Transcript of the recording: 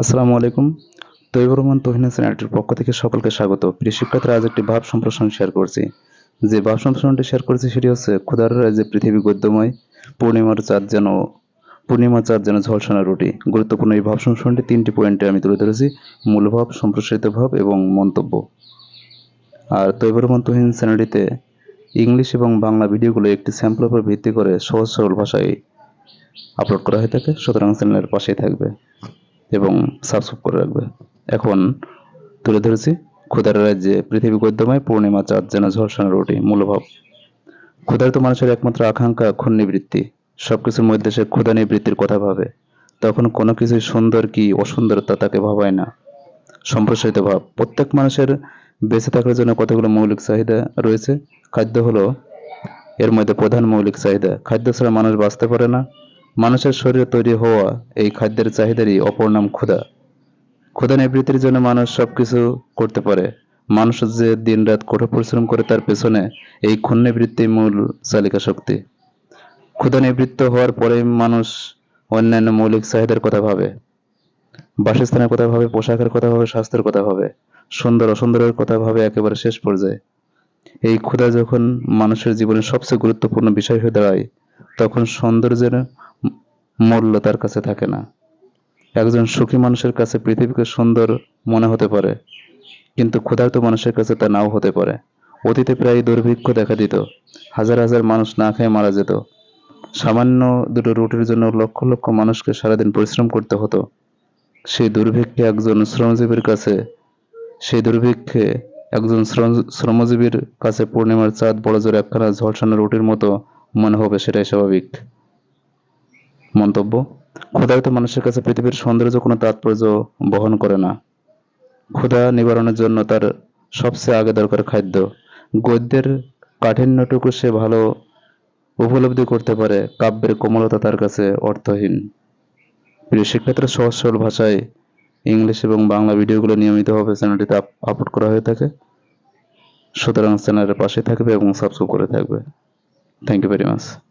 আসসালামু আলাইকুম। তৈবুর রহমান তহিনা চ্যানেলটির পক্ষ থেকে সকলকে স্বাগত। প্রিয় শিক্ষার্থীরা, আজ একটি ভাব সম্প্রসারণ শেয়ার করছি। যে ভাব সম্প্রসারণটি শেয়ার করছি সেটি হচ্ছে ক্ষুধার যে পৃথিবী গদ্যময়, পূর্ণিমার চাঁদ যেন, পূর্ণিমার চাঁদ যেন ঝলসানা রুটি। গুরুত্বপূর্ণ এই ভাব সম্প্রসারণটি তিনটি পয়েন্টে আমি তুলে ধরেছি, মূল ভাব, সম্প্রসারিত ভাব এবং মন্তব্য। আর তৈবুর রহমান তহিন চ্যানেলটিতে ইংলিশ এবং বাংলা ভিডিওগুলো একটি স্যাম্পলের উপর ভিত্তি করে সহজ সরল ভাষায় আপলোড করা হয়ে থাকে, সুতরাং চ্যানেলের পাশেই থাকবে। এবং সাবস্ক্রাইব করে রাখবে। এখন তুলে ধরেছি, ক্ষুধার রাজ্যে পৃথিবী গদ্যময়, পূর্ণিমা চাঁদ যেন ঝলসানো রুটি, মূলভাব। ক্ষুধার্ত মানুষের একমাত্র আকাঙ্ক্ষা ক্ষুণ নিবৃত্তি সবকিছুর মধ্যে সে ক্ষুধা নিবৃত্তির কথা ভাবে। তখন কোনো কিছুই সুন্দর কি অসুন্দর তা তাকে ভাবায় না। সম্প্রসারিত ভাব। প্রত্যেক মানুষের বেঁচে থাকার জন্য কতগুলো মৌলিক চাহিদা রয়েছে? খাদ্য হলো এর মধ্যে প্রধান মৌলিক চাহিদা। খাদ্য ছাড়া মানুষ বাঁচতে পারে না। মানুষের শরীরে তৈরি হওয়া এই খাদ্যের চাহিদারই অপর নাম ক্ষুধা। ক্ষুধা নিবৃত্তির জন্য মানুষ সবকিছু করতে পারে। মানুষ যে দিনরাত কঠোর পরিশ্রম করে তার পেছনে এই ক্ষুণ্ণ নিবৃত্তি মূল চালিকা শক্তি। ক্ষুধা নিবৃত্ত হওয়ার পরে মানুষ অন্যান্য মৌলিক চাহিদার কথা ভাবে। বাসস্থানের কথা ভাবে, পোশাকের কথা ভাবে, স্বাস্থ্যের কথা ভাবে, সুন্দর অসুন্দরের কথা ভাবে একেবারে শেষ পর্যায়ে। এই ক্ষুধা যখন মানুষের জীবনের সবচেয়ে গুরুত্বপূর্ণ বিষয় হয়ে দাঁড়ায়, তখন সৌন্দর্যের মূল্য তার কাছে থাকে না। একজন সুখী মানুষের কাছে পৃথিবীকে সুন্দর মনে হতে পারে, কিন্তু ক্ষুধার্ত মানুষের কাছে তা নাও হতে পারে। অতীতে প্রায় দুর্ভিক্ষ দেখা দিত, হাজার হাজার মানুষ না খেয়ে মারা যেত। সামান্য দুটো রুটির জন্য লক্ষ লক্ষ মানুষকে সারাদিন পরিশ্রম করতে হতো। সেই দুর্ভিক্ষে একজন শ্রমজীবীর কাছে, সেই দুর্ভিক্ষে একজন শ্রমজীবীর কাছে পূর্ণিমার চাঁদ বড় জোর একখানা ঝলসানো রুটির মতো মনে হবে, সেটাই স্বাভাবিক। মন্তব্য, ক্ষুধার্ত মানুষের কাছে পৃথিবীর সৌন্দর্য কোনো তাৎপর্য বহন করে না। ক্ষুধা নিবারণের জন্য তার সবচেয়ে আগে দরকার খাদ্য। গদ্যের কাঠিন্যটুকু সে ভালো উপলব্ধি করতে পারে, কাব্যের কোমলতা তার কাছে অর্থহীন। প্রিয় শিক্ষার্থীরা, সহজ সরল ভাষায় ইংলিশ এবং বাংলা ভিডিওগুলো নিয়মিতভাবে চ্যানেলটিতে আপ- আপলোড করা হয়ে থাকে। সুতরাং চ্যানেলের পাশে থাকবে এবং সাবস্ক্রাইব করে থাকবে। Thank you very much